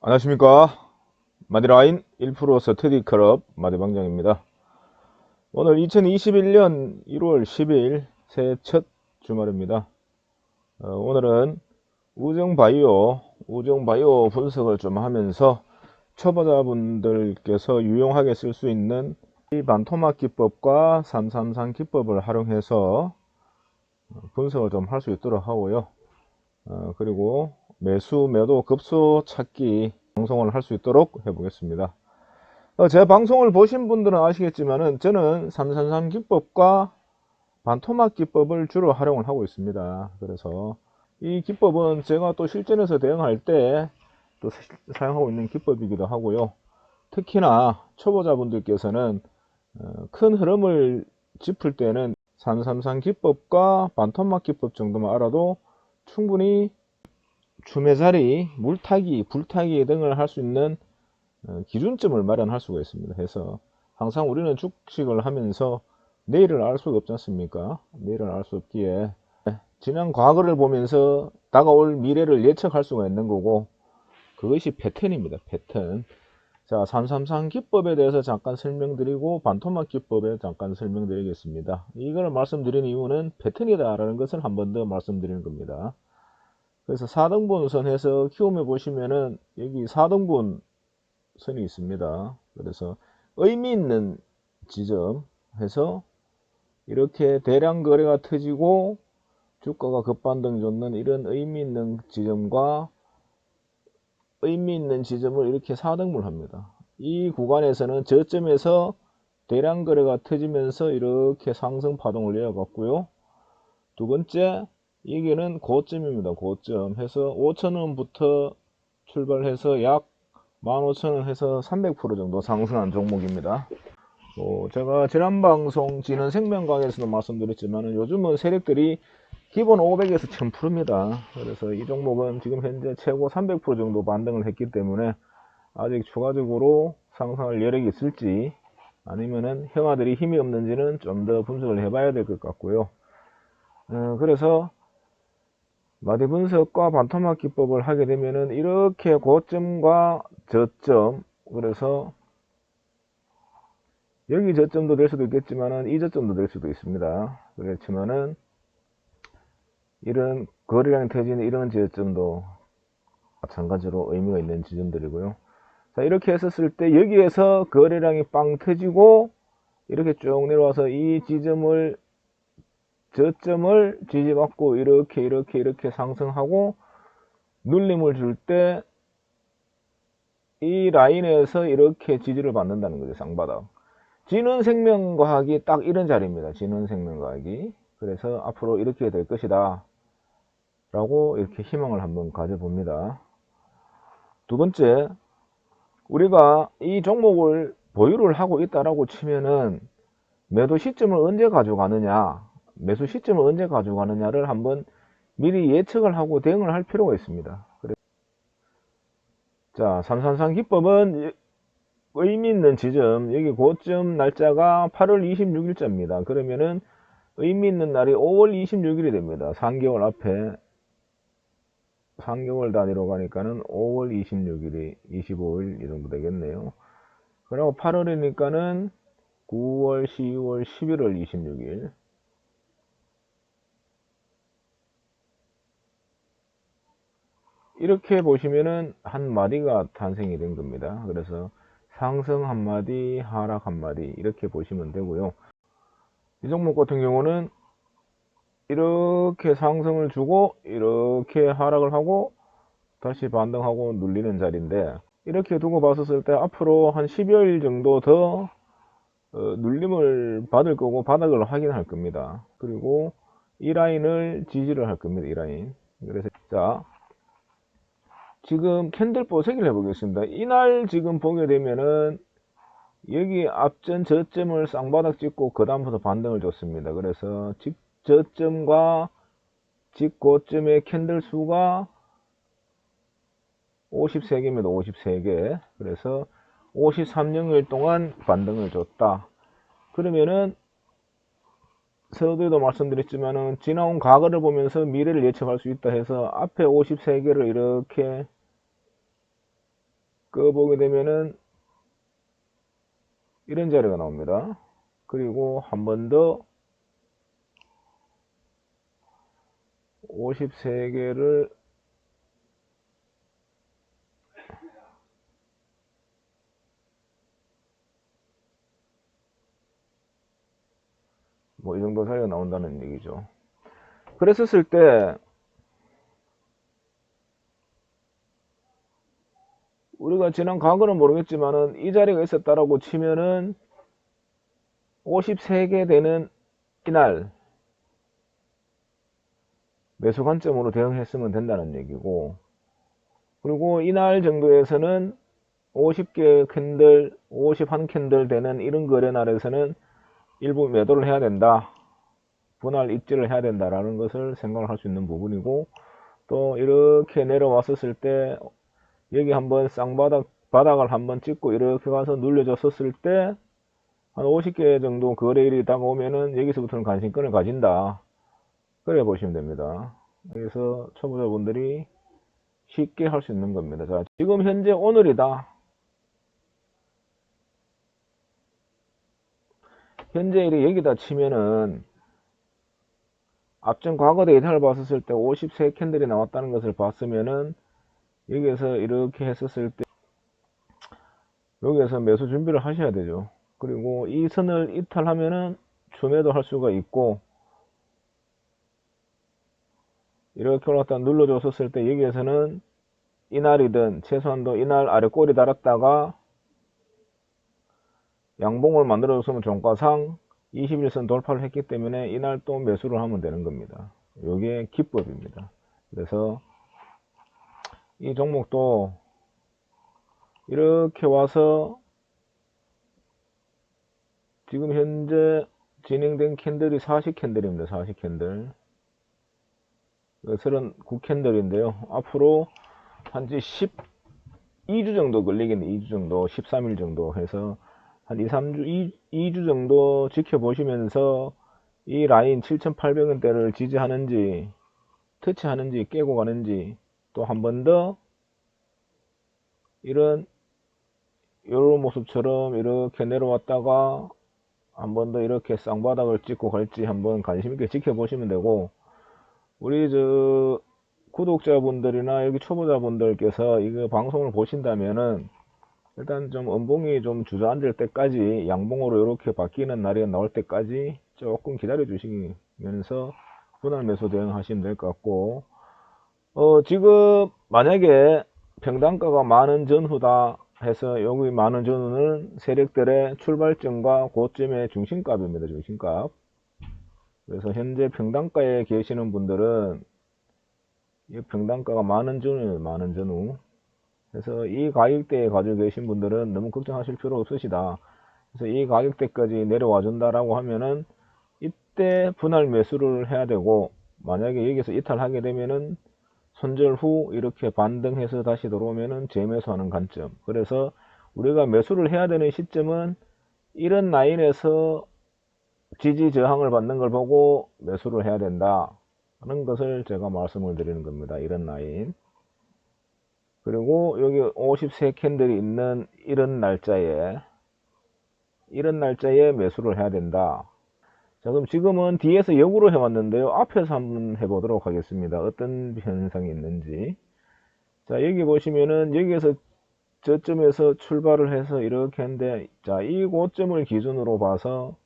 안녕하십니까? 마디라인 1% 스터디 클럽 마디방장입니다. 오늘 2021년 1월 10일 새해 첫 주말입니다. 어, 오늘은 우정바이오 우정바이오 분석을 좀 하면서 초보자분들께서 유용하게 쓸 수 있는 이 반토막 기법과 333 기법을 활용해서 분석을 좀 할 수 있도록 하고요. 어, 그리고 매수, 매도, 급수 찾기 방송을 할 수 있도록 해보겠습니다. 어, 제 방송을 보신 분들은 아시겠지만은 저는 333 기법과 반토막 기법을 주로 활용을 하고 있습니다. 그래서 이 기법은 제가 또 실전에서 대응할 때 또 사용하고 있는 기법이기도 하고요. 특히나 초보자분들께서는 어, 큰 흐름을 짚을 때는 333 기법과 반토막 기법 정도만 알아도 충분히 주매자리, 물타기, 불타기 등을 할 수 있는 어, 기준점을 마련할 수가 있습니다. 해서 항상 우리는 주식을 하면서 내일을 알 수가 없지 않습니까? 내일을 알 수 없기에 지난 과거를 보면서 다가올 미래를 예측할 수가 있는 거고 그것이 패턴입니다. 패턴. 자, 333 기법에 대해서 잠깐 설명드리고 반토막 기법에 잠깐 설명드리겠습니다. 이걸 말씀드린 이유는 패턴이다라는 것을 한 번 더 말씀드리는 겁니다. 그래서 4등분 선에서 키움에 보시면은 여기 4등분 선이 있습니다. 그래서 의미 있는 지점 해서 이렇게 대량 거래가 터지고 주가가 급반등 줬는 이런 의미 있는 지점과 의미 있는 지점을 이렇게 4등분 합니다. 이 구간에서는 저점에서 대량 거래가 터지면서 이렇게 상승 파동을 이어갔고요. 두 번째, 여기는 고점입니다. 고점 해서 5천원부터 출발해서 약 15,000원 해서 300% 정도 상승한 종목입니다. 어, 제가 지난 방송 지난 생명 강에서도 말씀드렸지만 요즘은 세력들이 기본 500에서 1000%입니다. 그래서 이 종목은 지금 현재 최고 300% 정도 반등을 했기 때문에 아직 추가적으로 상승할 여력이 있을지 아니면은 형아들이 힘이 없는지는 좀 더 분석을 해봐야 될 것 같고요. 어, 그래서 마디 분석과 반토막 기법을 하게 되면은 이렇게 고점과 저점 그래서 여기 저점도 될 수도 있겠지만은 이 저점도 될 수도 있습니다. 그렇지만은 이런 거래량이 터지는 이런 지점도 마찬가지로 의미가 있는 지점들이고요. 자 이렇게 했었을 때 여기에서 거래량이 빵 터지고 이렇게 쭉 내려와서 이 지점을 저점을 지지받고 이렇게 이렇게 이렇게 상승하고 눌림을 줄 때 이 라인에서 이렇게 지지를 받는다는 거죠 쌍바닥. 진원생명과학이 딱 이런 자리입니다. 진원생명과학이. 그래서 앞으로 이렇게 될 것이다. 라고 이렇게 희망을 한번 가져봅니다. 두 번째 우리가 이 종목을 보유를 하고 있다라고 치면은 매도 시점을 언제 가져가느냐 매수 시점을 언제 가져가느냐를 한번 미리 예측을 하고 대응을 할 필요가 있습니다. 자, 333 기법은 의미 있는 지점, 여기 고점 날짜가 8월 26일자입니다. 그러면은 의미 있는 날이 5월 26일이 됩니다. 3개월 앞에 3개월 단위로 가니까는 5월 26일이 25일 이 정도 되겠네요. 그리고 8월이니까는 9월, 10월, 11월 26일 이렇게 보시면은 한 마디가 탄생이 된 겁니다. 그래서 상승 한 마디, 하락 한 마디 이렇게 보시면 되고요. 이 종목 같은 경우는 이렇게 상승을 주고 이렇게 하락을 하고 다시 반등하고 눌리는 자리인데 이렇게 두고 봤었을 때 앞으로 한 10여일 정도 더 어, 눌림을 받을 거고 바닥을 확인할 겁니다. 그리고 이 라인을 지지를 할 겁니다. 이 라인. 그래서 자 지금 캔들보 세기를 해보겠습니다. 이날 지금 보게 되면은 여기 앞전 저점을 쌍바닥 찍고 그 다음부터 반등을 줬습니다. 그래서 직 저점과 직고점의 캔들 수가 53개입니다. 53개. 그래서 53년일 동안 반등을 줬다. 그러면은 서두에도 말씀드렸지만은 지나온 과거를 보면서 미래를 예측할 수 있다 해서 앞에 53개를 이렇게 꺼보게 되면은 이런 자리가 나옵니다. 그리고 한 번 더 53개를 뭐 이 정도 사이가 나온다는 얘기죠. 그랬었을 때 우리가 지난 과거는 모르겠지만은 이 자리가 있었다라고 치면은 53개 되는 이날 매수 관점으로 대응했으면 된다는 얘기고 그리고 이날 정도에서는 50개 캔들, 51 캔들 되는 이런 거래 날에서는 일부 매도를 해야 된다. 분할 입지를 해야 된다라는 것을 생각을 할 수 있는 부분이고 또 이렇게 내려왔었을 때 여기 한번 쌍바닥 바닥을 한번 찍고 이렇게 가서 눌려줬었을 때 한 50개 정도 거래일이 다가오면은 여기서부터는 관심권을 가진다. 그래 보시면 됩니다. 그래서 초보자분들이 쉽게 할 수 있는 겁니다. 자, 지금 현재 오늘이다. 현재 일이 여기다 치면은 앞전 과거 데이터를 봤었을 때 53 캔들이 나왔다는 것을 봤으면은 여기에서 이렇게 했었을 때 여기에서 매수 준비를 하셔야 되죠. 그리고 이 선을 이탈하면은 추매도 할 수가 있고 이렇게 올랐다 눌러줬었을 때 여기에서는 이날이든 최소한도 이날 아래 꼬리 달았다가 양봉을 만들어줬으면 종가상 21선 돌파를 했기 때문에 이날 또 매수를 하면 되는 겁니다. 이게 기법입니다. 그래서 이 종목도 이렇게 와서 지금 현재 진행된 캔들이 40캔들입니다. 40캔들. 39캔들인데요. 앞으로 한지 12주 정도 걸리겠네. 2주 정도, 13일 정도 해서 한 2, 3주, 2, 2주 정도 지켜보시면서 이 라인 7,800원대를 지지하는지, 터치하는지, 깨고 가는지, 또 한 번 더 이런 이런 모습처럼 이렇게 내려왔다가 한 번 더 이렇게 쌍바닥을 찍고 갈지 한번 관심 있게 지켜보시면 되고 우리 저 구독자분들이나 여기 초보자분들께서 이거 방송을 보신다면은 일단 좀 음봉이 좀 주저앉을 때까지 양봉으로 이렇게 바뀌는 날이 나올 때까지 조금 기다려 주시면서 분할 매수 대응하시면 될 것 같고 어 지금 만약에 평단가가 만원 전후다 해서 여기 만원 전후는 세력들의 출발점과 고점의 중심값입니다 중심값 그래서 현재 평단가에 계시는 분들은 이 평단가가 만원 전후 만원 전후 그래서 이 가격대에 가지고 계신 분들은 너무 걱정하실 필요 없으시다. 그래서 이 가격대까지 내려와 준다라고 하면은 이때 분할 매수를 해야 되고 만약에 여기서 이탈하게 되면은 손절 후 이렇게 반등해서 다시 들어오면은 재매수하는 관점. 그래서 우리가 매수를 해야 되는 시점은 이런 라인에서 지지 저항을 받는 걸 보고 매수를 해야 된다. 하는 것을 제가 말씀을 드리는 겁니다. 이런 라인. 그리고 여기 53 캔들이 있는 이런 날짜에 이런 날짜에 매수를 해야 된다. 자 그럼 지금은 뒤에서 역으로 해왔는데요. 앞에서 한번 해보도록 하겠습니다. 어떤 현상이 있는지. 자 여기 보시면은 여기에서 저점에서 출발을 해서 이렇게 했는데 자이 고점을 기준으로 봐서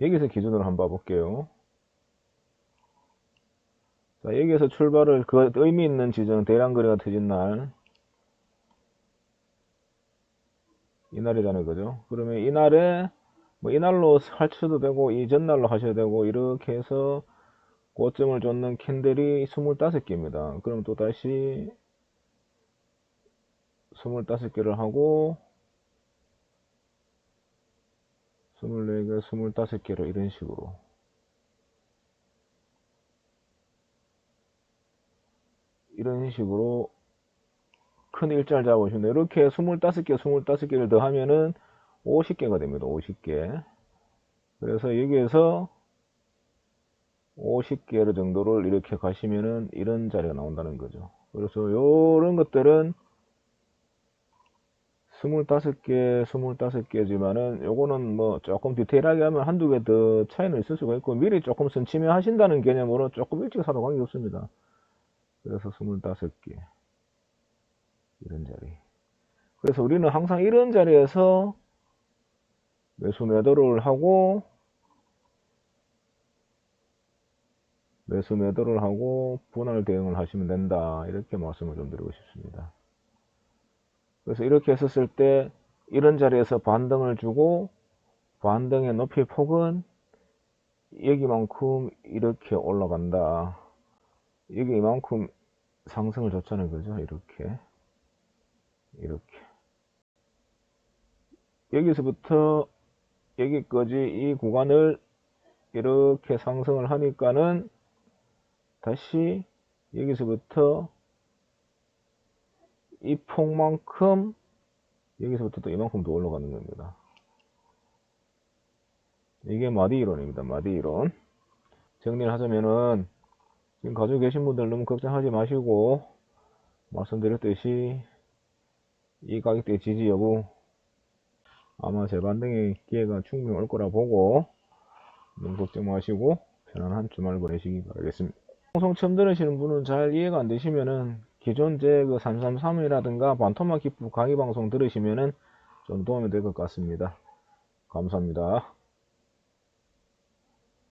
여기서 기준으로 한번 봐볼게요. 자, 여기에서 출발을 그 의미 있는 지정 대량 거래가 터진 날 이날이라는 거죠. 그러면 이날에 뭐 이날로 하셔도 되고 이 전날로 하셔도 되고 이렇게 해서 고점을 줬는 캔들이 25개입니다. 그럼 또 다시 25개를 하고 24개, 25개로 이런 식으로 이런 식으로 큰 일자를 잡으시면 이렇게 25개, 25개를 더 하면은 50개가 됩니다. 50개. 그래서 여기에서 50개 정도를 이렇게 가시면은 이런 자리가 나온다는 거죠. 그래서 이런 것들은 25개, 25개지만은 요거는 뭐 조금 디테일하게 하면 한두 개 더 차이는 있을 수가 있고 미리 조금 선침해 하신다는 개념으로 조금 일찍 사도 관계 없습니다. 그래서 25개. 이런 자리. 그래서 우리는 항상 이런 자리에서 매수 매도를 하고 매수 매도를 하고 분할 대응을 하시면 된다. 이렇게 말씀을 좀 드리고 싶습니다. 그래서 이렇게 했었을 때 이런 자리에서 반등을 주고 반등의 높이 폭은 여기만큼 이렇게 올라간다. 여기 이만큼 상승을 줬잖아요. 그죠? 이렇게. 이렇게. 여기서부터 여기까지 이 구간을 이렇게 상승을 하니까는 다시 여기서부터 이 폭만큼 여기서부터 또 이만큼 더 올라가는 겁니다. 이게 마디 이론입니다. 마디 이론. 정리를 하자면은 지금 가지고 계신 분들 너무 걱정하지 마시고 말씀드렸듯이 이 가격대 지지 여부 아마 재반등의 기회가 충분히 올 거라 보고 너무 걱정 마시고 편안한 주말 보내시기 바라겠습니다. 방송 처음 들으시는 분은 잘 이해가 안 되시면은 기존 제그 333이라든가 반토막 기프 강의 방송 들으시면은 좀 도움이 될 것 같습니다. 감사합니다.